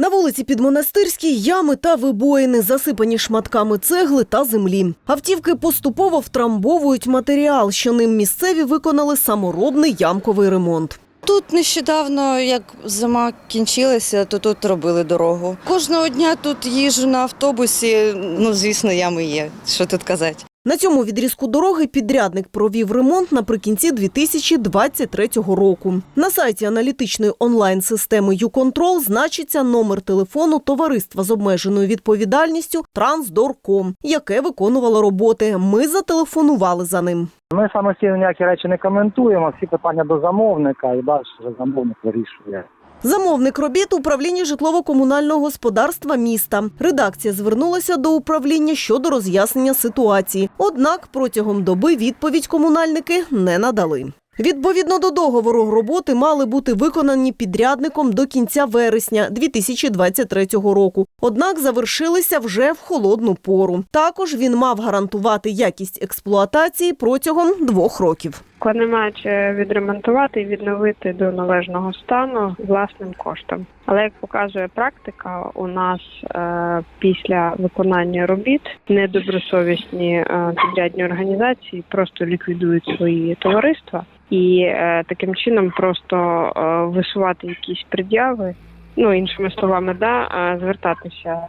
На вулиці Підмонастирській ями та вибоїни, засипані шматками цегли та землі. Автівки поступово втрамбовують матеріал, що ним місцеві виконали саморобний ямковий ремонт. Тут нещодавно, як зима кінчилася, то тут робили дорогу. Кожного дня тут їжджу на автобусі. Ну, звісно, ями є. Що тут казати? На цьому відрізку дороги підрядник провів ремонт наприкінці 2023 року. На сайті аналітичної онлайн-системи «Юконтрол» значиться номер телефону товариства з обмеженою відповідальністю «Трансдорком», яке виконувало роботи. Ми зателефонували за ним. Ми самостійно ніякі речі не коментуємо, всі питання до замовника і далі замовник вирішує. Замовник робіт управління житлово-комунального господарства міста. Редакція звернулася до управління щодо роз'яснення ситуації. Однак протягом доби відповідь комунальники не надали. Відповідно до договору, роботи мали бути виконані підрядником до кінця вересня 2023 року. Однак завершилися вже в холодну пору. Також він мав гарантувати якість експлуатації протягом двох років. Кланемач відремонтувати і відновити до належного стану власним коштом. Але як показує практика, у нас е, після виконання робіт недобросовісні е, підрядні організації просто ліквідують свої товариства і е, таким чином просто е, висувати якісь пред'яви. Ну іншими словами, да, звертатися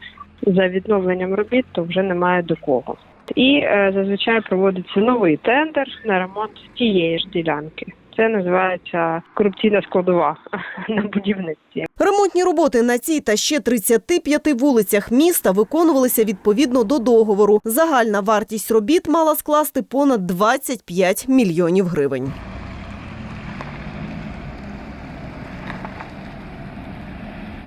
за відновленням робіт, то вже немає до кого. І е, зазвичай проводиться новий тендер на ремонт тієї ж ділянки. Це називається корупційна складова на будівництві. Ремонтні роботи на цій та ще 35 вулицях міста виконувалися відповідно до договору. Загальна вартість робіт мала скласти понад 25 мільйонів гривень.